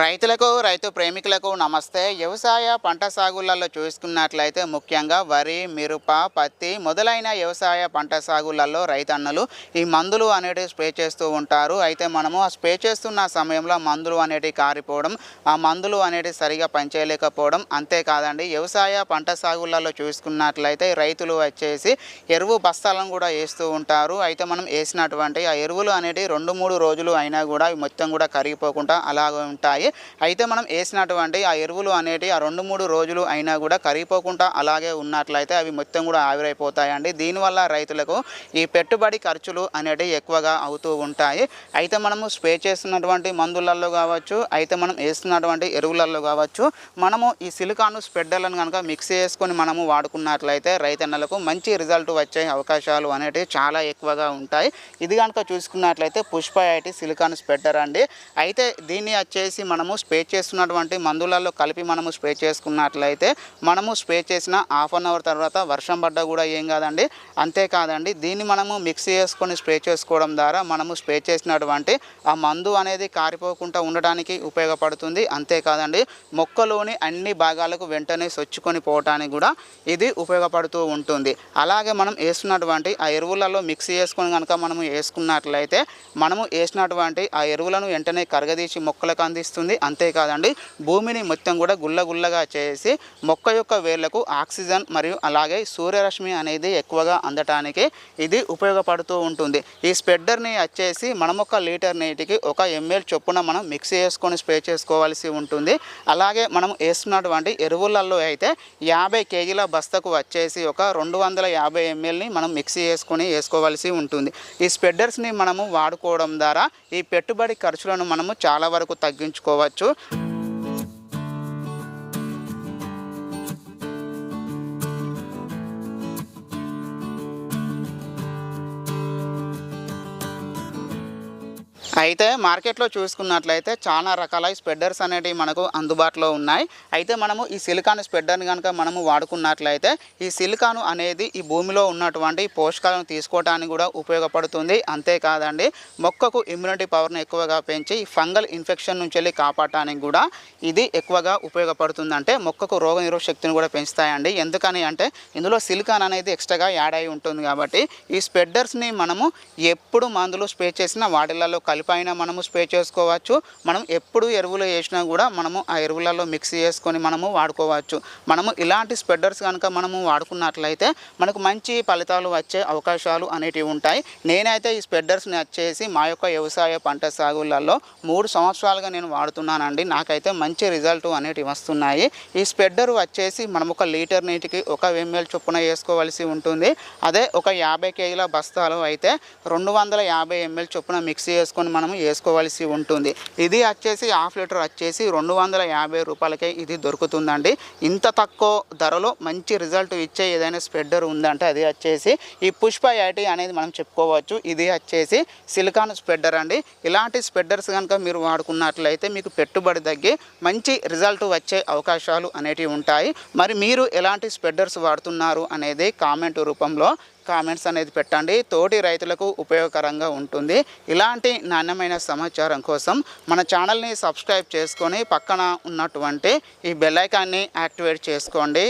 రైతులకు రైతు ప్రేమికులకు నమస్తే. వ్యవసాయ పంట సాగులలో చూసుకున్నట్లయితే ముఖ్యంగా వరి మిరప పత్తి మొదలైన వ్యవసాయ పంట సాగులలో రైతన్నలు ఈ మందులు అనేటివి స్ప్రే చేస్తూ ఉంటారు. అయితే మనము ఆ స్ప్రే చేస్తున్న సమయంలో మందులు అనేటివి కారిపోవడం ఆ మందులు అనేటివి సరిగా పనిచేయలేకపోవడం అంతేకాదండి. వ్యవసాయ పంట సాగులలో చూసుకున్నట్లయితే రైతులు వచ్చేసి ఎరువు బస్తాలను కూడా వేస్తూ ఉంటారు. అయితే మనం వేసినటువంటి ఆ ఎరువులు అనేటివి రెండు మూడు రోజులు అయినా కూడా మొత్తం కూడా కరిగిపోకుండా అలాగే ఉంటాయి. అయితే మనం వేసినటువంటి ఆ ఎరువులు అనేటివి ఆ రెండు మూడు రోజులు అయినా కూడా కరిగిపోకుండా అలాగే ఉన్నట్లయితే అవి మొత్తం కూడా ఆవిరైపోతాయండి. దీనివల్ల రైతులకు ఈ పెట్టుబడి ఖర్చులు అనేటివి ఎక్కువగా అవుతూ ఉంటాయి. అయితే మనము స్ప్రే చేస్తున్నటువంటి మందులలో కావచ్చు అయితే మనం వేస్తున్నటువంటి ఎరువులలో కావచ్చు మనము ఈ సిలికాను స్ప్రెడ్డర్లను కనుక మిక్స్ చేసుకొని మనము వాడుకున్నట్లయితే రైతన్నలకు మంచి రిజల్ట్ వచ్చే అవకాశాలు అనేటివి చాలా ఎక్కువగా ఉంటాయి. ఇది కనుక చూసుకున్నట్లయితే పుష్ప ఐటీ సిలికాన్ స్పెడ్డర్ అండి. అయితే దీన్ని వచ్చేసి మనము స్ప్రే చేస్తున్నటువంటి మందులలో కలిపి మనము స్ప్రే చేసుకున్నట్లయితే మనము స్ప్రే చేసిన హాఫ్ అన్ అవర్ తర్వాత వర్షం పడ్డా కూడా ఏం కాదండి. అంతేకాదండి దీన్ని మనము మిక్స్ చేసుకొని స్ప్రే చేసుకోవడం ద్వారా మనము స్ప్రే చేసినటువంటి ఆ మందు అనేది కారిపోకుండా ఉండడానికి ఉపయోగపడుతుంది. అంతేకాదండి మొక్కలోని అన్ని భాగాలకు వెంటనే సొచ్చుకొని పోవటానికి కూడా ఇది ఉపయోగపడుతూ ఉంటుంది. అలాగే మనం వేస్తున్నటువంటి ఆ ఎరువులలో మిక్స్ చేసుకొని కనుక మనము వేసుకున్నట్లయితే మనము వేసినటువంటి ఆ ఎరువులను వెంటనే కరగదీసి మొక్కలకు అందిస్తుంది అంతేకాదండి భూమిని మొత్తం కూడా గుల్లగుల్లగా చేసి మొక్క యొక్క వేర్లకు ఆక్సిజన్ మరియు అలాగే సూర్యరశ్మి అనేది ఎక్కువగా అందటానికి ఇది ఉపయోగపడుతూ ఉంటుంది. ఈ స్ప్రెడ్డర్ని వచ్చేసి మనం ఒక లీటర్ నీటికి ఒక ఎంఎల్ చొప్పున మనం మిక్స్ చేసుకొని స్ప్రే చేసుకోవాల్సి ఉంటుంది. అలాగే మనం వేస్తున్నటువంటి ఎరువులలో అయితే యాభై కేజీల బస్తకు వచ్చేసి ఒక రెండు వందల యాభై ఎంఎల్ని మనం మిక్స్ చేసుకొని వేసుకోవాల్సి ఉంటుంది. ఈ స్ప్రెడ్డర్స్ని మనము వాడుకోవడం ద్వారా ఈ పెట్టుబడి ఖర్చులను మనము చాలా వరకు తగ్గించుకోవచ్చు అయితే మార్కెట్లో చూసుకున్నట్లయితే చాలా రకాల స్ప్రెడ్డర్స్ అనేటివి మనకు అందుబాటులో ఉన్నాయి. అయితే మనము ఈ సిలికాన్ స్ప్రెడ్డర్ని కనుక మనము వాడుకున్నట్లయితే ఈ సిలికాన్ అనేది ఈ భూమిలో ఉన్నటువంటి పోషకాలను తీసుకోవడానికి కూడా ఉపయోగపడుతుంది. అంతేకాదండి మొక్కకు ఇమ్యూనిటీ పవర్ని ఎక్కువగా పెంచి ఈ ఫంగల్ ఇన్ఫెక్షన్ నుంచి వెళ్ళి కాపాడటానికి కూడా ఇది ఎక్కువగా ఉపయోగపడుతుంది. అంటే మొక్కకు రోగ శక్తిని కూడా పెంచుతాయండి. ఎందుకని అంటే ఇందులో సిలికాన్ అనేది ఎక్స్ట్రాగా యాడ్ అయి ఉంటుంది కాబట్టి ఈ స్ప్రెడ్డర్స్ని మనము ఎప్పుడు మందులు స్ప్రే చేసినా వాటిలలో కలిపి పైన మనము స్ప్రే చేసుకోవచ్చు. మనం ఎప్పుడు ఎరువులు వేసినా కూడా మనము ఆ ఎరువులలో మిక్స్ చేసుకొని మనము వాడుకోవచ్చు. మనము ఇలాంటి స్ప్రెడర్స్ కనుక మనము వాడుకున్నట్లయితే మనకు మంచి ఫలితాలు వచ్చే అవకాశాలు అనేటివి ఉంటాయి. నేనైతే ఈ స్ప్రెడర్స్ని వచ్చేసి మా యొక్క వ్యవసాయ పంట సాగులలో మూడు సంవత్సరాలుగా నేను వాడుతున్నానండి. నాకైతే మంచి రిజల్ట్ అనేటివి వస్తున్నాయి. ఈ స్ప్రెడ్డర్ వచ్చేసి మనం ఒక లీటర్ నీటికి ఒక ఎంఎల్ చొప్పున వేసుకోవాల్సి ఉంటుంది. అదే ఒక యాభై కేజీల బస్తాలు అయితే రెండు వందల యాభై ఎంఎల్ చొప్పున మిక్స్ చేసుకొని మనము వేసుకోవాల్సి ఉంటుంది. ఇది వచ్చేసి హాఫ్ లీటర్ వచ్చేసి రెండు వందల యాభై రూపాయలకే ఇది దొరుకుతుందండి. ఇంత తక్కువ ధరలో మంచి రిజల్ట్ ఇచ్చే ఏదైనా స్ప్రెడ్డర్ ఉందంటే అది వచ్చేసి ఈ పుష్ప ఐటీ అనేది మనం చెప్పుకోవచ్చు. ఇది వచ్చేసి సిలికాన్ స్ప్రెడ్డర్ అండి. ఇలాంటి స్ప్రెడ్డర్స్ కనుక మీరు వాడుకున్నట్లయితే మీకు పెట్టుబడి తగ్గి మంచి రిజల్ట్ వచ్చే అవకాశాలు అనేటివి ఉంటాయి. మరి మీరు ఎలాంటి స్ప్రెడ్డర్స్ వాడుతున్నారు అనేది కామెంట్ రూపంలో కామెంట్స్ అనేది పెట్టండి. తోటి రైతులకు ఉపయోగకరంగా ఉంటుంది. ఇలాంటి నాణ్యమైన సమాచారం కోసం మన ఛానల్ని సబ్స్క్రైబ్ చేసుకొని పక్కన ఉన్నటువంటి ఈ బెల్లైకాన్ని యాక్టివేట్ చేసుకోండి.